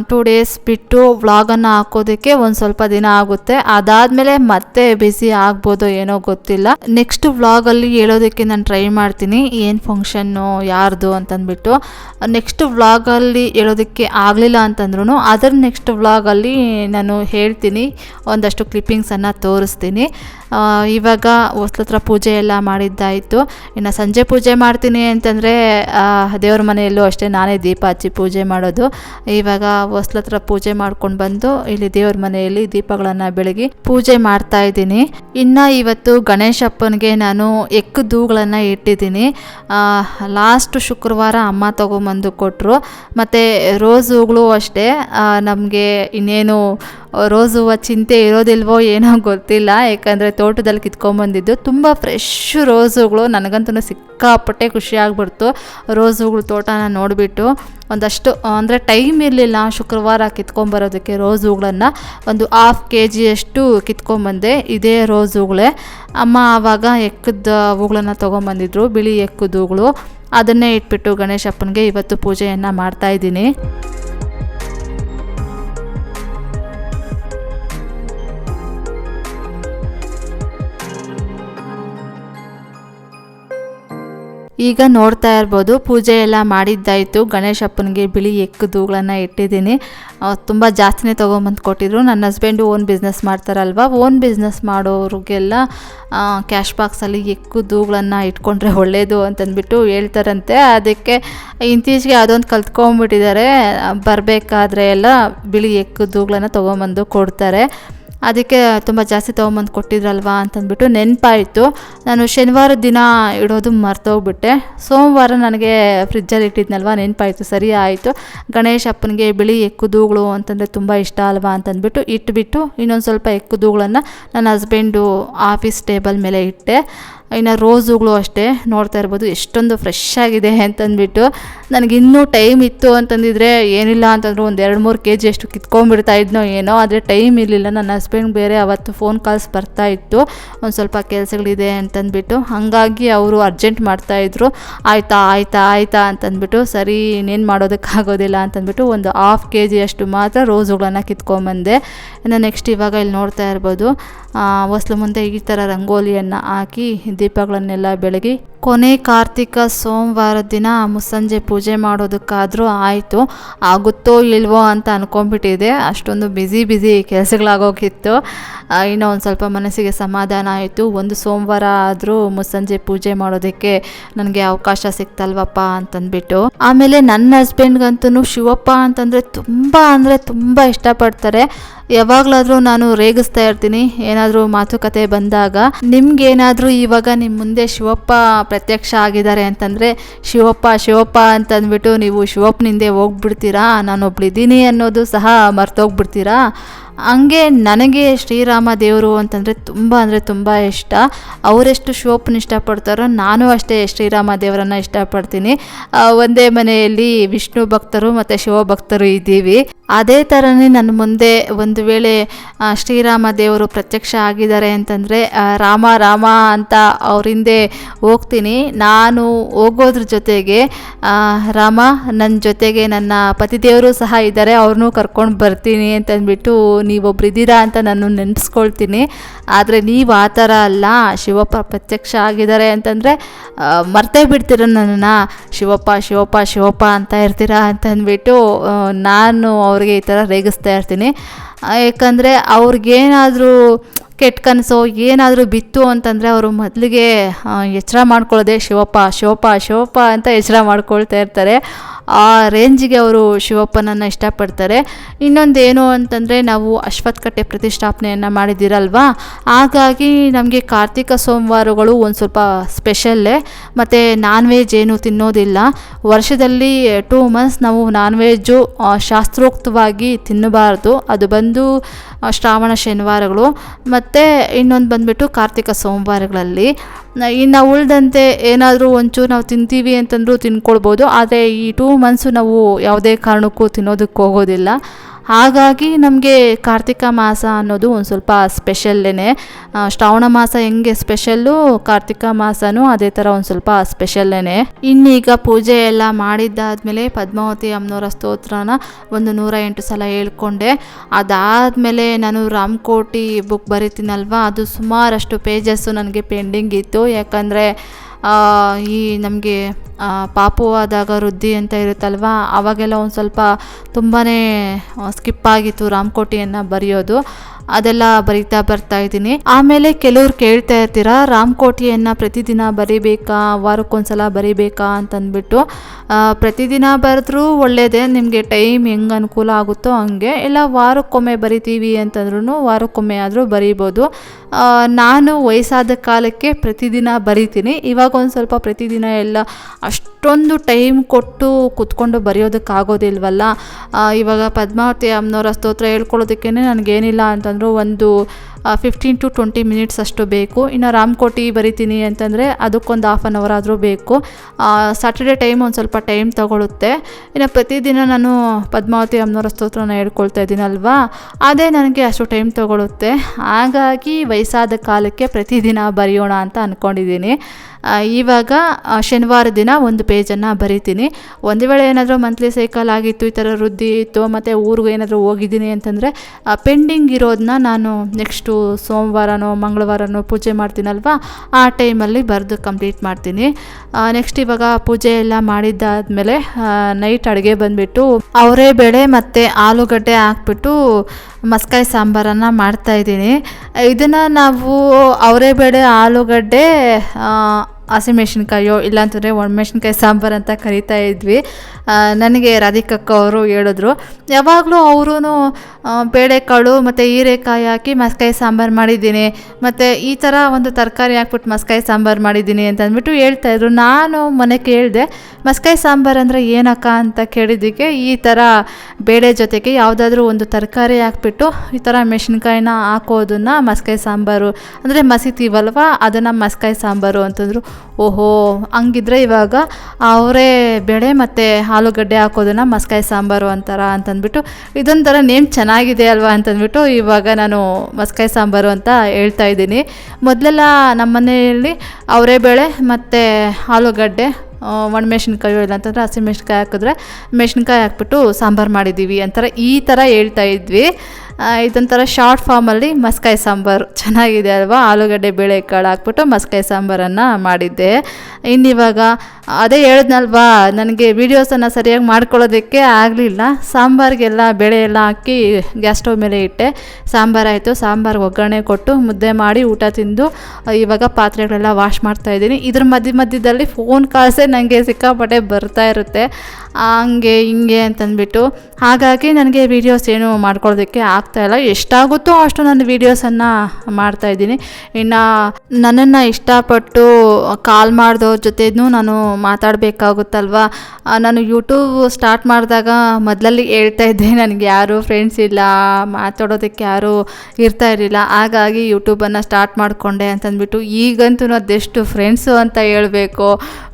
ಟೂ ಡೇಸ್ ಬಿಟ್ಟು ವ್ಲಾಗನ್ನು ಹಾಕೋದಕ್ಕೆ ಒಂದು ಸ್ವಲ್ಪ ದಿನ ಆಗುತ್ತೆ. ಅದಾದಮೇಲೆ ಮತ್ತೆ ಬಿಸಿ ಆಗ್ಬೋದೋ ಏನೋ ಗೊತ್ತಿಲ್ಲ. ನೆಕ್ಸ್ಟ್ ವ್ಲಾಗಲ್ಲಿ ಹೇಳೋದಕ್ಕೆ ನಾನು ಟ್ರೈ ಮಾಡ್ತೀನಿ. ಏನು ಫಂಕ್ಷನ್ನು ಯಾರ್ದು ಅಂತಂದ್ಬಿಟ್ಟು. ನೆಕ್ಸ್ಟ್ ವ್ಲಾಗಲ್ಲಿ ಹೇಳೋದಕ್ಕೆ ಆಗಲಿಲ್ಲ ಅಂತಂದ್ರೂ ಅದರ ನೆಕ್ಸ್ಟ್ ವ್ಲಾಗಲ್ಲಿ ನಾನು ಹೇಳ್ತೀನಿ. ಒಂದಷ್ಟು ಕ್ಲಿಪ್ಪಿಂಗ್ಸನ್ನು ತೋರಿಸ್ತೀನಿ. ಇವಾಗ ಹೊಸ್ಲತ್ರ ಪೂಜೆ ಎಲ್ಲ ಮಾಡಿದ್ದಾಯಿತು. ಇನ್ನು ಸಂಜೆ ಪೂಜೆ ಮಾಡ್ತೀನಿ ಅಂತಂದರೆ ದೇವ್ರ ಮನೆಯಲ್ಲೂ ಅಷ್ಟೇ ನಾನೇ ದೀಪ ಹಚ್ಚಿ ಪೂಜೆ ಮಾಡೋದು. ಇವಾಗ ಹೊಸ್ಲತ್ರ ಪೂಜೆ ಮಾಡ್ಕೊಂಡು ಬಂದು ಇಲ್ಲಿ ದೇವ್ರ ಮನೆಯಲ್ಲಿ ದೀಪಗಳನ್ನು ಬೆಳಗಿ ಪೂಜೆ ಮಾಡ್ತಾ ಇದ್ದೀನಿ. ಇನ್ನು ಇವತ್ತು ಗಣೇಶಪ್ಪನಿಗೆ ನಾನು ಎಕ್ಕದೂಗಳನ್ನು ಇಟ್ಟಿದ್ದೀನಿ. ಲಾಸ್ಟ್ ಶುಕ್ರವಾರ ಅಮ್ಮ ತೊಗೊಂಬಂದು ಕೊಟ್ಟರು ಮತ್ತು ರೋಸ್ ಹೂಗಳು ಅಷ್ಟೇ. ನಮಗೆ ಇನ್ನೇನು, ರೋಸ್ ಹೂವು ಚಿಂತೆ ಇರೋದಿಲ್ವೋ ಏನೋ ಗೊತ್ತಿಲ್ಲ. ಯಾಕಂದರೆ ತೋಟದಲ್ಲಿ ಕಿತ್ಕೊಂಬಂದಿದ್ದು, ತುಂಬ ಫ್ರೆಶ್ ರೋಸುಗಳು. ನನಗಂತೂ ಸಿಕ್ಕಾಪಟ್ಟೆ ಖುಷಿ ಆಗ್ಬಿಡ್ತು ರೋಸುಗಳ ತೋಟನ ನೋಡಿಬಿಟ್ಟು. ಒಂದಷ್ಟು, ಅಂದರೆ ಟೈಮ್ ಇರಲಿಲ್ಲ ಶುಕ್ರವಾರ ಕಿತ್ಕೊಂಬರೋದಕ್ಕೆ ರೋಸ್ ಹೂಗಳನ್ನು ಒಂದು ಹಾಫ್ ಕೆ ಜಿಯಷ್ಟು ಕಿತ್ಕೊಂಬಂದೆ, ಇದೇ ರೋಸ್ ಹೂಗಳೇ ಅಮ್ಮ ಆವಾಗ ಎಕ್ಕದ ಹೂಗಳನ್ನು ತೊಗೊಂಬಂದಿದ್ರು, ಬಿಳಿ ಎಕ್ಕದ ಹೂಗಳು. ಅದನ್ನೇ ಇಟ್ಬಿಟ್ಟು ಗಣೇಶಪ್ಪನಿಗೆ ಇವತ್ತು ಪೂಜೆಯನ್ನು ಮಾಡ್ತಾ ಈಗ ನೋಡ್ತಾ ಇರ್ಬೋದು, ಪೂಜೆ ಎಲ್ಲ ಮಾಡಿದ್ದಾಯಿತು. ಗಣೇಶಪ್ಪನಿಗೆ ಬಿಳಿ ಎಕ್ಕದೂಗಳನ್ನು ಇಟ್ಟಿದ್ದೀನಿ. ತುಂಬ ಜಾಸ್ತಿನೇ ತೊಗೊಂಬಂದು ಕೊಟ್ಟಿದ್ರು. ನನ್ನ ಹಸ್ಬೆಂಡು ಓನ್ ಬಿಸ್ನೆಸ್ ಮಾಡ್ತಾರಲ್ವ? ಓನ್ ಬಿಸ್ನೆಸ್ ಮಾಡೋರಿಗೆಲ್ಲ ಕ್ಯಾಶ್ ಬಾಕ್ಸಲ್ಲಿ ಎಕ್ಕದೂಗಳನ್ನು ಇಟ್ಕೊಂಡ್ರೆ ಒಳ್ಳೆಯದು ಅಂತಂದ್ಬಿಟ್ಟು ಹೇಳ್ತಾರಂತೆ. ಅದಕ್ಕೆ ಇತ್ತೀಚೆಗೆ ಅದೊಂದು ಕಲ್ತ್ಕೊಂಡ್ಬಿಟ್ಟಿದ್ದಾರೆ. ಬರಬೇಕಾದ್ರೆ ಎಲ್ಲ ಬಿಳಿ ಎಕ್ಕದೂಗಳನ್ನು ತೊಗೊಂಬಂದು ಕೊಡ್ತಾರೆ. ಅದಕ್ಕೆ ತುಂಬ ಜಾಸ್ತಿ ತೊಗೊಂಬಂದು ಕೊಟ್ಟಿದ್ರಲ್ವಾ ಅಂತಂದ್ಬಿಟ್ಟು ನೆನಪಾಯಿತು. ನಾನು ಶನಿವಾರ ದಿನ ಇಡೋದು ಮರ್ತೋಗ್ಬಿಟ್ಟೆ. ಸೋಮವಾರ ನನಗೆ ಫ್ರಿಜ್ಜಲ್ಲಿ ಇಟ್ಟಿದ್ನಲ್ವ, ನೆನಪಾಯಿತು, ಸರಿ ಆಯಿತು. ಗಣೇಶ ಅಪ್ಪನಿಗೆ ಬಿಳಿ ಎಕ್ಕುದೂಗಳು ಅಂತಂದರೆ ತುಂಬ ಇಷ್ಟ ಅಲ್ವಾ ಅಂತಂದ್ಬಿಟ್ಟು ಇಟ್ಬಿಟ್ಟು ಇನ್ನೊಂದು ಸ್ವಲ್ಪ ಎಕ್ಕುದೂಗಳನ್ನು ನನ್ನ ಹಸ್ಬೆಂಡು ಆಫೀಸ್ ಟೇಬಲ್ ಮೇಲೆ ಇಟ್ಟೆ. ಇನ್ನು ರೋಸುಗಳು ಅಷ್ಟೇ ನೋಡ್ತಾ ಇರ್ಬೋದು. ಎಷ್ಟೊಂದು ಫ್ರೆಶ್ ಆಗಿದೆ ಅಂತಂದ್ಬಿಟ್ಟು ನನಗಿನ್ನೂ ಟೈಮ್ ಇತ್ತು ಅಂತಂದಿದ್ರೆ ಏನಿಲ್ಲ ಅಂತಂದ್ರೆ ಒಂದು ಎರಡು ಮೂರು ಕೆ ಜಿ ಅಷ್ಟು ಕಿತ್ಕೊಂಡ್ಬಿಡ್ತಾ ಇದ್ನೋ ಏನೋ, ಆದರೆ ಟೈಮ್ ಇರಲಿಲ್ಲ. ನನ್ನ ಹಸ್ಬೆಂಡ್ ಬೇರೆ ಅವತ್ತು ಫೋನ್ ಕಾಲ್ಸ್ ಬರ್ತಾ ಇತ್ತು. ಒಂದು ಸ್ವಲ್ಪ ಕೆಲಸಗಳಿದೆ ಅಂತಂದ್ಬಿಟ್ಟು ಹಾಗಾಗಿ ಅವರು ಅರ್ಜೆಂಟ್ ಮಾಡ್ತಾಯಿದ್ರು ಆಯಿತಾ ಆಯಿತಾ ಆಯಿತಾ ಅಂತಂದ್ಬಿಟ್ಟು ಸರಿ, ಇನ್ನೇನು ಮಾಡೋದಕ್ಕಾಗೋದಿಲ್ಲ ಅಂತಂದ್ಬಿಟ್ಟು ಒಂದು ಹಾಫ್ ಕೆ ಜಿಯಷ್ಟು ಮಾತ್ರ ರೋಸುಗಳನ್ನು ಕಿತ್ಕೊಂಬಂದೆ. ಇನ್ನು ನೆಕ್ಸ್ಟ್ ಇವಾಗ ಇಲ್ಲಿ ನೋಡ್ತಾ ಇರ್ಬೋದು. ಹೊಸ್ಲು ಮುಂದೆ ಈ ಥರ ರಂಗೋಲಿಯನ್ನು ಹಾಕಿ ದೀಪಗಳನ್ನೆಲ್ಲ ಬೆಳಗಿ ಕೊನೆ ಕಾರ್ತಿಕ ಸೋಮವಾರ ದಿನ ಮುಸ್ಸಂಜೆ ಪೂಜೆ ಮಾಡೋದಕ್ಕಾದರೂ ಆಯಿತು, ಆಗುತ್ತೋ ಇಲ್ವೋ ಅಂತ ಅಂದ್ಕೊಂಡ್ಬಿಟ್ಟಿದೆ ಅಷ್ಟೊಂದು ಬ್ಯುಸಿ ಬ್ಯುಸಿ ಕೆಲಸಗಳಾಗೋಗಿತ್ತು. ಇನ್ನೂ ಒಂದು ಸ್ವಲ್ಪ ಮನಸ್ಸಿಗೆ ಸಮಾಧಾನ ಆಯಿತು. ಒಂದು ಸೋಮವಾರ ಆದರೂ ಮುಸ್ಸಂಜೆ ಪೂಜೆ ಮಾಡೋದಕ್ಕೆ ನನಗೆ ಅವಕಾಶ ಸಿಕ್ತಲ್ವಪ್ಪ ಅಂತಂದ್ಬಿಟ್ಟು. ಆಮೇಲೆ ನನ್ನ ಹಸ್ಬೆಂಡ್ಗಂತೂ ಶಿವಪ್ಪ ಅಂತಂದರೆ ತುಂಬ ಅಂದರೆ ತುಂಬ ಇಷ್ಟಪಡ್ತಾರೆ. ಯಾವಾಗಲಾದರೂ ನಾನು ರೇಗಿಸ್ತಾ ಇರ್ತೀನಿ. ಏನಾದರೂ ಮಾತುಕತೆ ಬಂದಾಗ ನಿಮ್ಗೇನಾದರೂ ಇವಾಗ ನಿಮ್ಮ ಮುಂದೆ ಶಿವಪ್ಪ ಪ್ರತ್ಯಕ್ಷ ಆಗಿದ್ದಾರೆ ಅಂತಂದರೆ ಶಿವಪ್ಪ ಶಿವಪ್ಪ ಅಂತಂದ್ಬಿಟ್ಟು ನೀವು ಶಿವಪ್ಪನಿಂದೆ ಹೋಗ್ಬಿಡ್ತೀರಾ ನಾನೊಬ್ಳಿದ್ದೀನಿ ಅನ್ನೋದು ಸಹ ಮರ್ತೋಗ್ಬಿಡ್ತೀರಾ? ಹಂಗೆ ನನಗೆ ಶ್ರೀರಾಮ ದೇವರು ಅಂತಂದರೆ ತುಂಬ ಅಂದರೆ ತುಂಬ ಇಷ್ಟ. ಅವರೆಷ್ಟು ಶಿವಪ್ಪನ ಇಷ್ಟಪಡ್ತಾರೋ ನಾನು ಅಷ್ಟೇ ಶ್ರೀರಾಮ ದೇವರನ್ನು ಇಷ್ಟಪಡ್ತೀನಿ. ಒಂದೇ ಮನೆಯಲ್ಲಿ ವಿಷ್ಣು ಭಕ್ತರು ಮತ್ತು ಶಿವ ಭಕ್ತರು ಇದ್ದೀವಿ. ಅದೇ ಥರನೇ ನನ್ನ ಮುಂದೆ ಒಂದು ವೇಳೆ ಶ್ರೀರಾಮ ದೇವರು ಪ್ರತ್ಯಕ್ಷ ಆಗಿದ್ದಾರೆ ಅಂತಂದರೆ ರಾಮ ರಾಮ ಅಂತ ಅವ್ರ ಹಿಂದೆ ಹೋಗ್ತೀನಿ. ನಾನು ಹೋಗೋದ್ರ ಜೊತೆಗೆ ರಾಮ ನನ್ನ ಜೊತೆಗೆ ನನ್ನ ಪತಿದೇವರು ಸಹ ಇದ್ದಾರೆ, ಅವ್ರನ್ನೂ ಕರ್ಕೊಂಡು ಬರ್ತೀನಿ ಅಂತಂದ್ಬಿಟ್ಟು ನೀವೊಬ್ರು ಇದ್ದೀರಾ ಅಂತ ನಾನು ನೆನೆಸ್ಕೊಳ್ತೀನಿ. ಆದರೆ ನೀವು ಆ ಥರ ಅಲ್ಲ, ಶಿವಪ್ಪ ಪ್ರತ್ಯಕ್ಷ ಆಗಿದ್ದಾರೆ ಅಂತಂದರೆ ಮರ್ತೇ ಬಿಡ್ತೀರ ನನ್ನನ್ನು? ಶಿವಪ್ಪ ಶಿವಪ್ಪ ಶಿವಪ್ಪ ಅಂತ ಇರ್ತೀರಾ ಅಂತಂದ್ಬಿಟ್ಟು ಅಂದ್ಬಿಟ್ಟು ನಾನು ಅವ್ರಿಗೆ ಈ ಥರ ರೇಗಿಸ್ತಾ ಇರ್ತೀನಿ. ಯಾಕಂದರೆ ಅವ್ರಿಗೇನಾದರೂ ಕೆಟ್ಟ ಕನಸು, ಏನಾದರೂ ಬಿತ್ತು ಅಂತಂದರೆ ಅವರು ಮೊದಲಿಗೆ ಎಚ್ಚರ ಮಾಡ್ಕೊಳ್ಳೋದೆ ಶಿವಪ್ಪ ಶಿವಪ್ಪ ಶಿವಪ್ಪ ಅಂತ ಎಚ್ಚರ ಮಾಡ್ಕೊಳ್ತಾ ಇರ್ತಾರೆ. ಆ ರೇಂಜಿಗೆ ಅವರು ಶಿವಪ್ಪನನ್ನು ಇಷ್ಟಪಡ್ತಾರೆ. ಇನ್ನೊಂದು ಏನು ಅಂತಂದರೆ, ನಾವು ಅಶ್ವತ್ಥಕಟ್ಟೆ ಪ್ರತಿಷ್ಠಾಪನೆಯನ್ನು ಮಾಡಿದ್ದೀರಲ್ವಾ? ಹಾಗಾಗಿ ನಮಗೆ ಕಾರ್ತಿಕ ಸೋಮವಾರಗಳು ಒಂದು ಸ್ವಲ್ಪ ಸ್ಪೆಷಲ್ಲೇ. ಮತ್ತು ನಾನ್ ವೆಜ್ ಏನು ತಿನ್ನೋದಿಲ್ಲ. ವರ್ಷದಲ್ಲಿ ಟೂ ಮಂತ್ಸ್ ನಾವು ನಾನ್ ವೆಜ್ಜು ಶಾಸ್ತ್ರೋಕ್ತವಾಗಿ ತಿನ್ನಬಾರ್ದು. ಅದು ಬಂದು ಶ್ರಾವಣ ಶನಿವಾರಗಳು. ಮತ್ತು ಇನ್ನೊಂದು ಬಂದುಬಿಟ್ಟು ಕಾರ್ತಿಕ ಸೋಮವಾರಗಳಲ್ಲಿ. ಇನ್ನು ಉಳಿದಂತೆ ಏನಾದರೂ ಒಂಚೂರು ನಾವು ತಿಂತೀವಿ ಅಂತಂದರೂ ತಿನ್ಕೊಳ್ಬೋದು. ಆದರೆ ಈ ಟೂ ಮಂತ್ಸು ನಾವು ಯಾವುದೇ ಕಾರಣಕ್ಕೂ ತಿನ್ನೋದಕ್ಕೆ ಹೋಗೋದಿಲ್ಲ. ಹಾಗಾಗಿ ನಮಗೆ ಕಾರ್ತಿಕ ಮಾಸ ಅನ್ನೋದು ಒಂದು ಸ್ವಲ್ಪ ಸ್ಪೆಷಲ್ಲೇ ಶ್ರಾವಣ ಮಾಸ ಹೆಂಗೆ ಸ್ಪೆಷಲ್ಲು ಕಾರ್ತಿಕ ಮಾಸನೂ ಅದೇ ಥರ ಒಂದು ಸ್ವಲ್ಪ ಸ್ಪೆಷಲ್ಲೇ ಇನ್ನೀಗ ಪೂಜೆ ಎಲ್ಲ ಮಾಡಿದ್ದಾದಮೇಲೆ ಪದ್ಮಾವತಿ ಅಮ್ಮನವರ ಸ್ತೋತ್ರನ ಒಂದು ನೂರ ಎಂಟು ಸಲ ಹೇಳ್ಕೊಂಡೆ. ಅದಾದಮೇಲೆ ನಾನು ರಾಮಕೋಟಿ ಬುಕ್ ಬರಿತೀನಲ್ವ? ಅದು ಸುಮಾರಷ್ಟು ಪೇಜಸ್ಸು ನನಗೆ ಪೆಂಡಿಂಗ್ ಇತ್ತು. ಯಾಕಂದರೆ ಈ ನಮಗೆ ಪಾಪುವಾದಾಗ ವೃದ್ಧಿ ಅಂತ ಇರುತ್ತಲ್ವ? ಅವಾಗೆಲ್ಲ ಒಂದು ಸ್ವಲ್ಪ ತುಂಬಾ ಸ್ಕಿಪ್ ಆಗಿತ್ತು ರಾಮಕೋಟಿಯನ್ನು ಬರೆಯೋದು. ಅದೆಲ್ಲ ಬರಿತಾ ಬರ್ತಾ ಇದ್ದೀನಿ. ಆಮೇಲೆ ಕೆಲವ್ರು ಕೇಳ್ತಾ ಇರ್ತೀರಾ, ರಾಮಕೋಟಿಯನ್ನು ಪ್ರತಿದಿನ ಬರಿಬೇಕಾ, ವಾರಕ್ಕೊಂದ್ಸಲ ಬರಿಬೇಕಾ ಅಂತಂದ್ಬಿಟ್ಟು ಪ್ರತಿದಿನ ಬರೆದ್ರೂ ಒಳ್ಳೇದೇ, ನಿಮಗೆ ಟೈಮ್ ಹೆಂಗೆ ಅನುಕೂಲ ಆಗುತ್ತೋ ಹಂಗೆ. ಇಲ್ಲ, ವಾರಕ್ಕೊಮ್ಮೆ ಬರಿತೀವಿ ಅಂತಂದ್ರೂ ವಾರಕ್ಕೊಮ್ಮೆ ಆದರೂ ಬರೀಬೋದು. ನಾನು ವಯಸ್ಸಾದ ಕಾಲಕ್ಕೆ ಪ್ರತಿದಿನ ಬರಿತೀನಿ. ಇವಾಗ ಒಂದು ಸ್ವಲ್ಪ ಪ್ರತಿದಿನ ಎಲ್ಲ ಅಷ್ಟೊಂದು ಟೈಮ್ ಕೊಟ್ಟು ಕುತ್ಕೊಂಡು ಬರೆಯೋದಕ್ಕಾಗೋದಿಲ್ವಲ್ಲ? ಇವಾಗ ಪದ್ಮಾವತಿ ಅಮ್ಮನವರ ಸ್ತೋತ್ರ ಹೇಳ್ಕೊಳ್ಳೋದಕ್ಕೇ ನನಗೇನಿಲ್ಲ ಅಂತಂದರೂ ಒಂದು ಫಿಫ್ಟೀನ್ ಟು ಟ್ವೆಂಟಿ ಮಿನಿಟ್ಸ್ ಅಷ್ಟು ಬೇಕು. ಇನ್ನು ರಾಮಕೋಟಿ ಬರಿತೀನಿ ಅಂತಂದರೆ ಅದಕ್ಕೊಂದು ಹಾಫ್ ಆನ್ ಅವರ್ ಆದರೂ ಬೇಕು. ಸಾಟರ್ಡೆ ಟೈಮ್ ಒಂದು ಸ್ವಲ್ಪ ಟೈಮ್ ತಗೊಳುತ್ತೆ. ಇನ್ನು ಪ್ರತಿದಿನ ನಾನು ಪದ್ಮಾವತಿ ಅಮ್ಮನವರ ಸ್ತೋತ್ರನ ಹೇಳ್ಕೊಳ್ತಾ ಇದ್ದೀನಲ್ವಾ ಅದೇ ನನಗೆ ಅಷ್ಟು ಟೈಮ್ ತಗೊಳ್ಳುತ್ತೆ ಹಾಗಾಗಿ ವಯಸ್ಸಾದ ಕಾಲಕ್ಕೆ ಪ್ರತಿದಿನ ಬರೆಯೋಣ ಅಂತ ಅಂದ್ಕೊಂಡಿದ್ದೀನಿ ಇವಾಗ ಶನಿವಾರ ದಿನ ಒಂದು ಪೇಜನ್ನು ಬರಿತೀನಿ. ಒಂದು ವೇಳೆ ಏನಾದರೂ ಮಂತ್ಲಿ ಸೈಕಲ್ ಆಗಿತ್ತು, ಈ ಥರ ವೃದ್ಧಿ ಇತ್ತು, ಮತ್ತು ಊರಿಗೆ ಏನಾದರೂ ಹೋಗಿದ್ದೀನಿ ಅಂತಂದರೆ ಪೆಂಡಿಂಗ್ ಇರೋದನ್ನ ನಾನು ನೆಕ್ಸ್ಟು ಸೋಮವಾರನೋ, ಮಂಗಳವಾರನೋ ಪೂಜೆ ಮಾಡ್ತೀನಲ್ವ? ಆ ಟೈಮಲ್ಲಿ ಬರೆದು ಕಂಪ್ಲೀಟ್ ಮಾಡ್ತೀನಿ. ನೆಕ್ಸ್ಟ್ ಇವಾಗ ಪೂಜೆ ಎಲ್ಲ ಮಾಡಿದ್ದಾದಮೇಲೆ ನೈಟ್ ಅಡುಗೆ ಬಂದುಬಿಟ್ಟು ಅವರೇ ಬೇಳೆ ಮತ್ತು ಆಲೂಗಡ್ಡೆ ಹಾಕ್ಬಿಟ್ಟು ಮಸ್ಕಾಯಿ ಸಾಂಬಾರನ್ನು ಮಾಡ್ತಾಯಿದ್ದೀನಿ ಇದನ್ನು ನಾವು ಅವರೇ ಬೇಳೆ ಆಲೂಗಡ್ಡೆ ಹಸಿಮೆಣ್ಸಿನ್ಕಾಯೋ ಇಲ್ಲಾಂತಂದರೆ ಒಣಮೆಣ್ಸಿನ್ಕಾಯಿ ಸಾಂಬಾರು ಅಂತ ಕರಿತಾ ಇದ್ವಿ. ನನಗೆ ರಾಧಿಕಕ್ಕ ಅವರು ಹೇಳಿದ್ರು, ಯಾವಾಗಲೂ ಅವರು ಬೇಳೆಕಾಳು ಮತ್ತು ಹೀರೆಕಾಯಿ ಹಾಕಿ ಮಸ್ಕಾಯಿ ಸಾಂಬಾರು ಮಾಡಿದ್ದೀನಿ. ಮತ್ತು ಈ ಥರ ಒಂದು ತರಕಾರಿ ಹಾಕ್ಬಿಟ್ಟು ಮಸ್ಕಾಯಿ ಸಾಂಬಾರು ಮಾಡಿದ್ದೀನಿ ಅಂತ ಅಂದ್ಬಿಟ್ಟು ಹೇಳ್ತಾಯಿದ್ರು ನಾನು ಮನೆ ಕೇಳಿದೆ, ಮಸ್ಕಾಯಿ ಸಾಂಬಾರು ಅಂದರೆ ಏನಕ್ಕ ಅಂತ ಕೇಳಿದ್ದಕ್ಕೆ ಈ ಥರ ಬೇಳೆ ಜೊತೆಗೆ ಯಾವುದಾದ್ರೂ ಒಂದು ತರಕಾರಿ ಹಾಕ್ಬಿಟ್ಟು ಈ ಥರ ಮೆಣಸಿನ್ಕಾಯಿನ ಹಾಕೋದನ್ನು ಮಸ್ಕಾಯಿ ಸಾಂಬಾರು. ಅಂದರೆ ಮಸಿತೀವಲ್ವ? ಅದನ್ನು ಮಸ್ಕಾಯಿ ಸಾಂಬಾರು ಅಂತಂದರು. ಓಹೋ, ಹಂಗಿದ್ರೆ ಇವಾಗ ಅವರೇ ಬೇಳೆ ಮತ್ತು ಆಲೂಗಡ್ಡೆ ಹಾಕೋದನ್ನು ಮಸ್ಕಾಯಿ ಸಾಂಬಾರು ಅಂತಾರ ಅಂತಂದ್ಬಿಟ್ಟು, ಇದೊಂಥರ ನೇಮ್ ಚೆನ್ನಾಗಿದೆ ಅಲ್ವಾ ಅಂತಂದ್ಬಿಟ್ಟು ಇವಾಗ ನಾನು ಮಸ್ಕಾಯಿ ಸಾಂಬಾರು ಅಂತ ಹೇಳ್ತಾ ಇದ್ದೀನಿ. ಮೊದಲೆಲ್ಲ ನಮ್ಮ ಮನೆಯಲ್ಲಿ ಅವರೇ ಬೇಳೆ ಮತ್ತು ಆಲೂಗಡ್ಡೆ ಒಣಮೆಣ್ಸಿನ್ಕಾಯಿ ಇಲ್ಲ ಅಂತಂದರೆ ಹಸಿಮೆಣ್ಸಿನ್ಕಾಯಿ ಹಾಕಿದ್ರೆ, ಮೆಣಸಿನ್ಕಾಯಿ ಹಾಕ್ಬಿಟ್ಟು ಸಾಂಬಾರು ಮಾಡಿದ್ದೀವಿ ಅಂತಾರೆ ಈ ಥರ ಹೇಳ್ತಾ ಇದ್ವಿ. ಇದೊಂಥರ ಶಾರ್ಟ್ ಫಾರ್ಮಲ್ಲಿ ಮಸ್ಕಾಯಿ ಸಾಂಬಾರು ಚೆನ್ನಾಗಿದೆ ಅಲ್ವಾ? ಆಲೂಗಡ್ಡೆ, ಬೇಳೆಕಾಳು ಹಾಕ್ಬಿಟ್ಟು ಮಸ್ಕಾಯಿ ಸಾಂಬಾರನ್ನು ಮಾಡಿದ್ದೆ. ಇನ್ನಿವಾಗ ಅದೇ ಹೇಳಿದ್ನಲ್ವಾ, ನನಗೆ ವೀಡಿಯೋಸನ್ನು ಸರಿಯಾಗಿ ಮಾಡ್ಕೊಳ್ಳೋದಕ್ಕೆ ಆಗಲಿಲ್ಲ. ಸಾಂಬಾರಿಗೆಲ್ಲ ಬೇಳೆ ಎಲ್ಲ ಹಾಕಿ ಗ್ಯಾಸ್ ಸ್ಟವ್ ಮೇಲೆ ಇಟ್ಟೆ. ಸಾಂಬಾರಾಯಿತು ಸಾಂಬಾರು ಒಗ್ಗರಣೆ ಕೊಟ್ಟು ಮುದ್ದೆ ಮಾಡಿ ಊಟ ತಿಂದು, ಇವಾಗ ಪಾತ್ರೆಗಳೆಲ್ಲ ವಾಶ್ ಮಾಡ್ತಾ ಇದ್ದೀನಿ. ಇದ್ರ ಮಧ್ಯ ಮಧ್ಯದಲ್ಲಿ ಫೋನ್ ಕಾಲ್ಸೇ ನನಗೆ ಸಿಕ್ಕಾಪಟ್ಟೆ ಬರ್ತಾ ಇರುತ್ತೆ. ಹಂಗೆ, ಹಿಂಗೆ ಅಂತಂದ್ಬಿಟ್ಟು. ಹಾಗಾಗಿ ನನಗೆ ವೀಡಿಯೋಸ್ ಏನು ಮಾಡ್ಕೊಳ್ಳೋದಕ್ಕೆ ಆಗ್ತಾ ಆಗ್ತಾಯಿಲ್ಲ ಎಷ್ಟಾಗುತ್ತೋ ಅಷ್ಟು ನಾನು ವೀಡಿಯೋಸನ್ನು ಮಾಡ್ತಾಯಿದ್ದೀನಿ ಇನ್ನು ನನ್ನನ್ನು ಇಷ್ಟಪಟ್ಟು ಕಾಲ್ ಮಾಡಿದವ್ರ ಜೊತೆನೂ ನಾನು ಮಾತಾಡಬೇಕಾಗುತ್ತಲ್ವ? ನಾನು ಯೂಟ್ಯೂಬ್ ಸ್ಟಾರ್ಟ್ ಮಾಡಿದಾಗ ಮೊದಲಲ್ಲಿ ಹೇಳ್ತಾ ಇದ್ದೆ, ನನಗೆ ಯಾರೂ ಫ್ರೆಂಡ್ಸ್ ಇಲ್ಲ, ಮಾತಾಡೋದಕ್ಕೆ ಯಾರೂ ಇರ್ತಾ ಇರಲಿಲ್ಲ. ಹಾಗಾಗಿ ಯೂಟ್ಯೂಬನ್ನು ಸ್ಟಾರ್ಟ್ ಮಾಡಿಕೊಂಡೆ ಅಂತಂದ್ಬಿಟ್ಟು. ಈಗಂತೂ ಅದೆಷ್ಟು ಫ್ರೆಂಡ್ಸು ಅಂತ ಹೇಳಬೇಕು.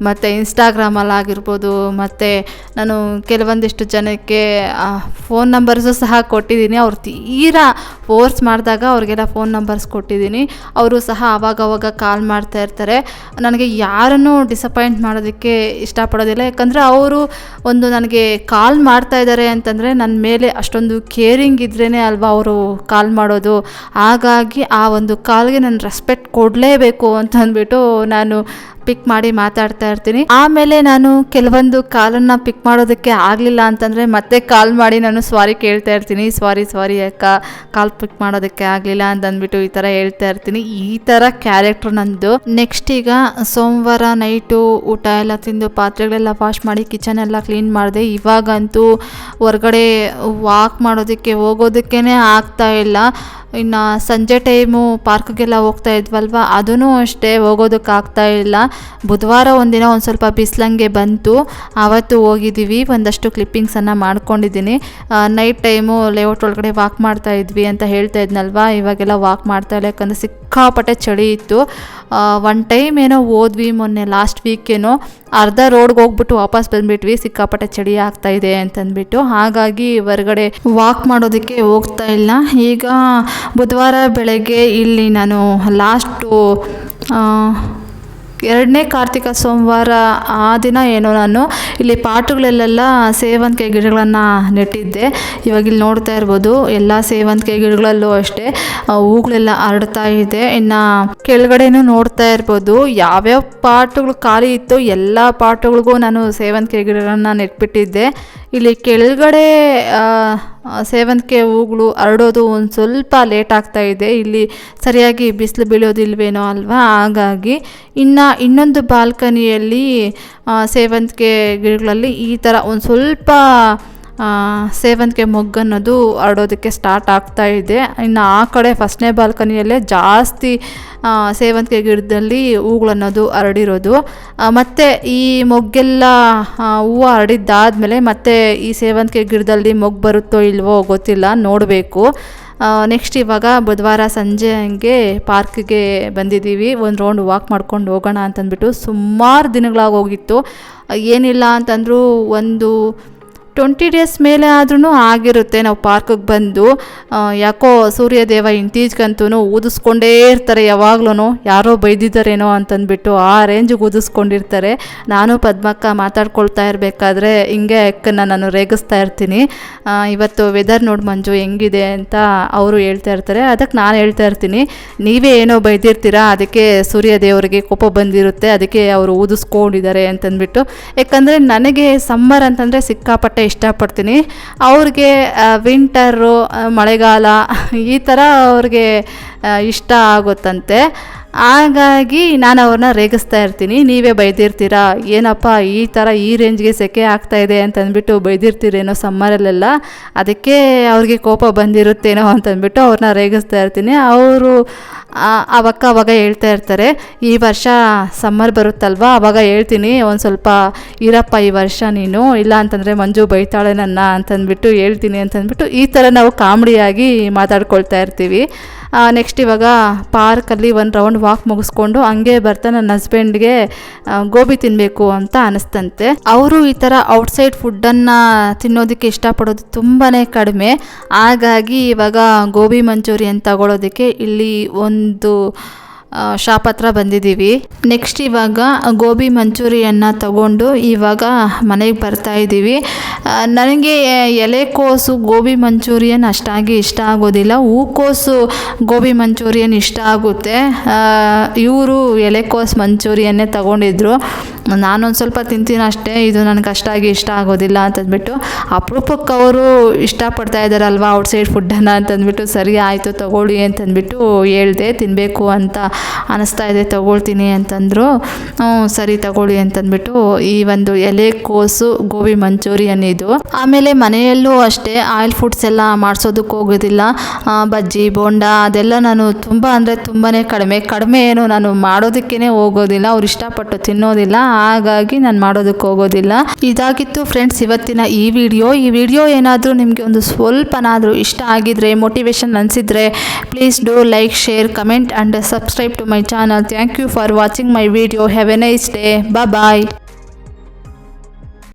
ಮತ್ತು ಇನ್ಸ್ಟಾಗ್ರಾಮಲ್ಲಾಗಿರ್ಬೋದು ಮತ್ತು ನಾನು ಕೆಲವೊಂದಿಷ್ಟು ಜನಕ್ಕೆ ಫೋನ್ ನಂಬರ್ಸು ಸಹ ಕೊಟ್ಟಿದ್ದೀನಿ. ಅವ್ರು ತೀರಾ ಫೋರ್ಸ್ ಮಾಡಿದಾಗ ಅವ್ರಿಗೆಲ್ಲ ಫೋನ್ ನಂಬರ್ಸ್ ಕೊಟ್ಟಿದ್ದೀನಿ. ಅವರು ಸಹ ಆವಾಗವಾಗ ಕಾಲ್ ಮಾಡ್ತಾ ಇರ್ತಾರೆ. ನನಗೆ ಯಾರನ್ನೂ ಡಿಸಪಾಯಿಂಟ್ ಮಾಡೋದಕ್ಕೆ ಇಷ್ಟಪಡೋದಿಲ್ಲ. ಯಾಕಂದರೆ ಅವರು ಒಂದು ನನಗೆ ಕಾಲ್ ಮಾಡ್ತಾ ಇದ್ದಾರೆ ಅಂತಂದರೆ ನನ್ನ ಮೇಲೆ ಅಷ್ಟೊಂದು ಕೇರಿಂಗ್ ಇದ್ರೇ ಅಲ್ವಾ ಅವರು ಕಾಲ್ ಮಾಡೋದು. ಹಾಗಾಗಿ ಆ ಒಂದು ಕಾಲ್ಗೆ ನಾನು ರೆಸ್ಪೆಕ್ಟ್ ಕೊಡಲೇಬೇಕು ಅಂತ ಅಂದ್ಬಿಟ್ಟು ನಾನು ಪಿಕ್ ಮಾಡಿ ಮಾತಾಡ್ತಾ ಇರ್ತೀನಿ. ಆಮೇಲೆ ನಾನು ಕೆಲವೊಂದು ಕಾಲನ್ನು ಪಿಕ್ ಮಾಡೋದಕ್ಕೆ ಆಗಲಿಲ್ಲ ಅಂತಂದರೆ ಮತ್ತೆ ಕಾಲ್ ಮಾಡಿ ನಾನು ಸ್ವಾರಿ ಕೇಳ್ತಾ ಇರ್ತೀನಿ. ಸ್ವಾರಿ ಸ್ವಾರಿ ಅಕ್ಕ ಕಾಲ್ ಪಿಕ್ ಮಾಡೋದಕ್ಕೆ ಆಗಲಿಲ್ಲ ಅಂತ ಅಂದ್ಬಿಟ್ಟು ಈ ಥರ ಹೇಳ್ತಾ ಇರ್ತೀನಿ. ಈ ಥರ ಕ್ಯಾರೆಕ್ಟ್ರ್ ನಂದು. ನೆಕ್ಸ್ಟ್ ಈಗ ಸೋಮವಾರ ನೈಟು ಊಟ ಎಲ್ಲ ತಿಂದು ಪಾತ್ರೆಗಳೆಲ್ಲ ವಾಶ್ ಮಾಡಿ ಕಿಚನ್ ಎಲ್ಲ ಕ್ಲೀನ್ ಮಾಡಿದೆ. ಇವಾಗಂತೂ ಹೊರ್ಗಡೆ ವಾಕ್ ಮಾಡೋದಕ್ಕೆ ಹೋಗೋದಕ್ಕೇ ಆಗ್ತಾ ಇಲ್ಲ. ಇನ್ನು ಸಂಜೆ ಟೈಮು ಪಾರ್ಕ್ಗೆಲ್ಲ ಹೋಗ್ತಾ ಇದ್ವಲ್ವ? ಅದೂ ಅಷ್ಟೇ ಹೋಗೋದಕ್ಕಾಗ್ತಾ ಇಲ್ಲ. ಬುಧವಾರ ಒಂದಿನ ಒಂದು ಸ್ವಲ್ಪ ಬಿಸಿಲಂಗೆ ಬಂತು. ಆವತ್ತು ಹೋಗಿದ್ದೀವಿ. ಒಂದಷ್ಟು ಕ್ಲಿಪ್ಪಿಂಗ್ಸನ್ನು ಮಾಡ್ಕೊಂಡಿದ್ದೀನಿ. ನೈಟ್ ಟೈಮು ಲೇಔಟ್ ಒಳಗಡೆ ವಾಕ್ ಮಾಡ್ತಾ ಇದ್ವಿ ಅಂತ ಹೇಳ್ತಾ ಇದ್ನಲ್ವ? ಇವಾಗೆಲ್ಲ ವಾಕ್ ಮಾಡ್ತಾ ಇಲ್ಲ. ಯಾಕಂದರೆ ಸಿಕ್ಕಾಪಟ್ಟೆ ಚಳಿ ಇತ್ತು. ಒನ್ ಟೈಮ್ ಏನೋ ಹೋದ್ವಿ ಮೊನ್ನೆ ಲಾಸ್ಟ್ ವೀಕೇನೋ ಅರ್ಧ ರೋಡ್ಗೆ ಹೋಗ್ಬಿಟ್ಟು ವಾಪಸ್ ಬಂದುಬಿಟ್ವಿ. ಸಿಕ್ಕಾಪಟ್ಟೆ ಚಳಿ ಆಗ್ತಾ ಇದೆ ಅಂತಂದ್ಬಿಟ್ಟು. ಹಾಗಾಗಿ ಹೊರಗಡೆ ವಾಕ್ ಮಾಡೋದಕ್ಕೆ ಹೋಗ್ತಾ ಇಲ್ಲ. ಈಗ ಬುಧವಾರ ಬೆಳಗ್ಗೆ ಇಲ್ಲಿ ನಾನು ಲಾಸ್ಟು ಎರಡನೇ ಕಾರ್ತಿಕ ಸೋಮವಾರ ಆ ದಿನ ಏನೋ ನಾನು ಇಲ್ಲಿ ಪಾಟುಗಳಲ್ಲೆಲ್ಲ ಸೇವಂತಿಗೆ ಗಿಡಗಳನ್ನು ನೆಟ್ಟಿದ್ದೆ. ಇವಾಗ ಇಲ್ಲಿ ನೋಡ್ತಾ ಇರ್ಬೋದು, ಎಲ್ಲ ಸೇವಂತಿಗೆ ಗಿಡಗಳಲ್ಲೂ ಅಷ್ಟೇ ಹೂಗಳೆಲ್ಲ ಹರಡ್ತಾ ಇದೆ. ಇನ್ನು ಕೆಳಗಡೆನೂ ನೋಡ್ತಾ ಇರ್ಬೋದು, ಯಾವ್ಯಾವ ಪಾಟುಗಳು ಖಾಲಿ ಇತ್ತು ಎಲ್ಲ ಪಾಟುಗಳಿಗೂ ನಾನು ಸೇವಂತಿಗೆ ಗಿಡಗಳನ್ನು ನೆಟ್ಬಿಟ್ಟಿದ್ದೆ. ಇಲ್ಲಿ ಕೆಳಗಡೆ ಸೇವಂತಿಗೆ ಹೂಗಳು ಹರಡೋದು ಒಂದು ಸ್ವಲ್ಪ ಲೇಟ್ ಆಗ್ತಾ ಇದೆ. ಇಲ್ಲಿ ಸರಿಯಾಗಿ ಬಿಸಿಲು ಬೀಳೋದಿಲ್ವೇನೋ ಅಲ್ವಾ? ಹಾಗಾಗಿ ಇನ್ನು ಇನ್ನೊಂದು ಬಾಲ್ಕನಿಯಲ್ಲಿ ಸೇವಂತಿಗೆ ಗಿಡಗಳಲ್ಲಿ ಈ ಥರ ಒಂದು ಸ್ವಲ್ಪ ಸೇವಂತಿಗೆ ಮೊಗ್ಗು ಅನ್ನೋದು ಹರಡೋದಕ್ಕೆ ಸ್ಟಾರ್ಟ್ ಆಗ್ತಾ ಇದೆ. ಇನ್ನು ಆ ಕಡೆ ಫಸ್ಟ್ನೇ ಬಾಲ್ಕನಿಯಲ್ಲೇ ಜಾಸ್ತಿ ಸೇವಂತಿಗೆ ಗಿಡದಲ್ಲಿ ಹೂಗಳನ್ನೋದು ಹರಡಿರೋದು. ಮತ್ತು ಈ ಮೊಗ್ಗೆಲ್ಲ ಹೂವು ಹರಡಿದ್ದಾದಮೇಲೆ ಮತ್ತೆ ಈ ಸೇವಂತಿಗೆ ಗಿಡದಲ್ಲಿ ಮೊಗ್ಗು ಬರುತ್ತೋ ಇಲ್ವೋ ಗೊತ್ತಿಲ್ಲ, ನೋಡಬೇಕು. ನೆಕ್ಸ್ಟ್ ಇವಾಗ ಬುಧವಾರ ಸಂಜೆ ಹಂಗೆ ಪಾರ್ಕ್ಗೆ ಬಂದಿದ್ದೀವಿ. ಒಂದು ರೌಂಡ್ ವಾಕ್ ಮಾಡ್ಕೊಂಡು ಹೋಗೋಣ ಅಂತಂದ್ಬಿಟ್ಟು ಸುಮಾರು ದಿನಗಳಾಗಿ ಹೋಗಿತ್ತು. ಏನಿಲ್ಲ ಅಂತಂದರೂ ಒಂದು ಟ್ವೆಂಟಿ ಡೇಸ್ ಮೇಲೆ ಆದ್ರೂ ಆಗಿರುತ್ತೆ. ನಾವು ಪಾರ್ಕಿಗೆ ಬಂದು ಯಾಕೋ ಸೂರ್ಯದೇವ ಇಂತೀಜ್ಗಂತೂ ಊದಿಸ್ಕೊಂಡೇ ಇರ್ತಾರೆ. ಯಾವಾಗ್ಲೂ ಯಾರೋ ಬೈದಿದ್ದಾರೇನೋ ಅಂತಂದ್ಬಿಟ್ಟು ಆ ರೇಂಜಿಗೆ ಊದಿಸ್ಕೊಂಡಿರ್ತಾರೆ. ನಾನು ಪದ್ಮಕ್ಕ ಮಾತಾಡ್ಕೊಳ್ತಾ ಇರಬೇಕಾದ್ರೆ ಹಿಂಗೆ ಅಕ್ಕನ ನಾನು ರೇಗಿಸ್ತಾ ಇರ್ತೀನಿ. ಇವತ್ತು ವೆದರ್ ನೋಡಿ ಮಂಜು ಹೆಂಗಿದೆ ಅಂತ ಅವರು ಹೇಳ್ತಾ ಇರ್ತಾರೆ. ಅದಕ್ಕೆ ನಾನು ಹೇಳ್ತಾ ಇರ್ತೀನಿ. ನೀವೇ ಏನೋ ಬೈದಿರ್ತೀರಾ, ಅದಕ್ಕೆ ಸೂರ್ಯ ದೇವರಿಗೆ ಕೋಪ ಬಂದಿರುತ್ತೆ, ಅದಕ್ಕೆ ಅವರು ಊದಿಸ್ಕೊಂಡಿದ್ದಾರೆ ಅಂತಂದ್ಬಿಟ್ಟು. ಯಾಕಂದರೆ ನನಗೆ ಸಮ್ಮರ್ ಅಂತಂದರೆ ಸಿಕ್ಕಾಪಟ್ಟೆ ಇಷ್ಟಪಡ್ತೀನಿ. ಅವ್ರಿಗೆ ವಿಂಟರು ಮಳೆಗಾಲ ಈ ಥರ ಅವ್ರಿಗೆ ಇಷ್ಟ ಆಗುತ್ತಂತೆ. ಹಾಗಾಗಿ ನಾನು ಅವ್ರನ್ನ ರೇಗಿಸ್ತಾ ಇರ್ತೀನಿ. ನೀವೇ ಬೈದಿರ್ತೀರಾ? ಏನಪ್ಪ ಈ ಥರ ಈ ರೇಂಜ್ಗೆ ಸೆಕೆ ಆಗ್ತಾ ಇದೆ ಅಂತಂದ್ಬಿಟ್ಟು ಬೈದಿರ್ತೀರೇನೋ ಸಮ್ಮರಲ್ಲೆಲ್ಲ. ಅದಕ್ಕೆ ಅವ್ರಿಗೆ ಕೋಪ ಬಂದಿರುತ್ತೇನೋ ಅಂತಂದ್ಬಿಟ್ಟು ಅವ್ರನ್ನ ರೇಗಿಸ್ತಾ ಇರ್ತೀನಿ. ಅವರು ಅವಕ್ಕ ಅವಾಗ ಹೇಳ್ತಾ ಇರ್ತಾರೆ, ಈ ವರ್ಷ ಸಮ್ಮರ್ ಬರುತ್ತಲ್ವ? ಅವಾಗ ಹೇಳ್ತೀನಿ, ಒಂದು ಸ್ವಲ್ಪ ಇರಪ್ಪ ಈ ವರ್ಷ ನೀನು. ಇಲ್ಲ ಅಂತಂದರೆ ಮಂಜು ಬೈತಾಳೆ ನನ್ನ ಅಂತಂದ್ಬಿಟ್ಟು ಹೇಳ್ತೀನಿ ಅಂತಂದ್ಬಿಟ್ಟು ಈ ಥರ ನಾವು ಕಾಮಿಡಿಯಾಗಿ ಮಾತಾಡ್ಕೊಳ್ತಾ ಇರ್ತೀವಿ. ನೆಕ್ಸ್ಟ್ ಇವಾಗ ಪಾರ್ಕಲ್ಲಿ ಒಂದು ರೌಂಡ್ ವಾಕ್ ಮುಗಿಸ್ಕೊಂಡು ಹಂಗೆ ಬರ್ತಾ ನನ್ನ ಹಸ್ಬೆಂಡ್ಗೆ ಗೋಬಿ ತಿನ್ನಬೇಕು ಅಂತ ಅನಿಸ್ತಂತೆ. ಅವರು ಈ ಥರ ಔಟ್ಸೈಡ್ ಫುಡ್ಡನ್ನು ತಿನ್ನೋದಕ್ಕೆ ಇಷ್ಟಪಡೋದು ತುಂಬಾ ಕಡಿಮೆ. ಹಾಗಾಗಿ ಇವಾಗ ಗೋಬಿ ಮಂಚೂರಿಯನ್ ತಗೊಳ್ಳೋದಕ್ಕೆ ಇಲ್ಲಿ ಒಂದು ಶಾಪ್ ಹತ್ರ ಬಂದಿದ್ದೀವಿ. ನೆಕ್ಸ್ಟ್ ಇವಾಗ ಗೋಬಿ ಮಂಚೂರಿಯನ್ನು ತಗೊಂಡು ಇವಾಗ ಮನೆಗೆ ಬರ್ತಾ ಇದ್ದೀವಿ. ನನಗೆ ಎಲೆಕೋಸು ಗೋಬಿ ಮಂಚೂರಿಯನ್ ಅಷ್ಟಾಗಿ ಇಷ್ಟ ಆಗೋದಿಲ್ಲ. ಹೂಕೋಸು, ಗೋಬಿ ಮಂಚೂರಿಯನ್ ಇಷ್ಟ ಆಗುತ್ತೆ. ಇವರು ಎಲೆಕೋಸು ಮಂಚೂರಿಯನ್ನೇ ತಗೊಂಡಿದ್ರು. ನಾನೊಂದು ಸ್ವಲ್ಪ ತಿಂತೀನಿ ಅಷ್ಟೇ, ಇದು ನನಗೆ ಅಷ್ಟಾಗಿ ಇಷ್ಟ ಆಗೋದಿಲ್ಲ ಅಂತಂದ್ಬಿಟ್ಟು, ಅಪರೂಪಕ್ಕೆ ಅವರು ಇಷ್ಟಪಡ್ತಾ ಇದ್ದಾರಲ್ವ ಔಟ್ಸೈಡ್ ಫುಡ್ಡನ್ನು ಅಂತಂದ್ಬಿಟ್ಟು, ಸರಿ ಆಯಿತು ತಗೊಳ್ಳಿ ಅಂತಂದ್ಬಿಟ್ಟು ಹೇಳಿದೆ ತಿನ್ನಬೇಕು ಅಂತ ಅನ್ನಿಸ್ತಾ ಇದೆ, ತಗೊಳ್ತೀನಿ ಅಂತಂದರು ಸರಿ ತಗೊಳ್ಳಿ ಅಂತಂದ್ಬಿಟ್ಟು ಈ ಒಂದು ಎಲೆ ಕೋಸು, ಗೋಬಿ ಮಂಚೂರಿಯನ್ ಇದು. ಆಮೇಲೆ ಮನೆಯಲ್ಲೂ ಅಷ್ಟೇ ಆಯಿಲ್ ಫುಡ್ಸ್ ಎಲ್ಲ ಮಾಡಿಸೋದಕ್ಕೆ ಹೋಗೋದಿಲ್ಲ ಬಜ್ಜಿ, ಬೋಂಡ, ಅದೆಲ್ಲ ನಾನು ತುಂಬ ಅಂದರೆ ತುಂಬಾ ಕಡಿಮೆ. ಕಡಿಮೆ ಏನು ನಾನು ಮಾಡೋದಕ್ಕೇ ಹೋಗೋದಿಲ್ಲ, ಅವ್ರು ಇಷ್ಟಪಟ್ಟು ತಿನ್ನೋದಿಲ್ಲ. ಹಾಗಾಗಿ ನಾನು ಮಾಡೋದಕ್ಕೆ ಹೋಗೋದಿಲ್ಲ. ಇದಾಗಿತ್ತು ಫ್ರೆಂಡ್ಸ್ ಇವತ್ತಿನ ಈ ವಿಡಿಯೋ ಈ ವಿಡಿಯೋ ಏನಾದರೂ ನಿಮಗೆ ಒಂದು ಸ್ವಲ್ಪನಾದರೂ ಇಷ್ಟ ಆಗಿದ್ರೆ ಮೋಟಿವೇಶನ್ ಅನಿಸಿದ್ರೆ please do like share comment and subscribe to my channel thank you for watching my video have a nice day bye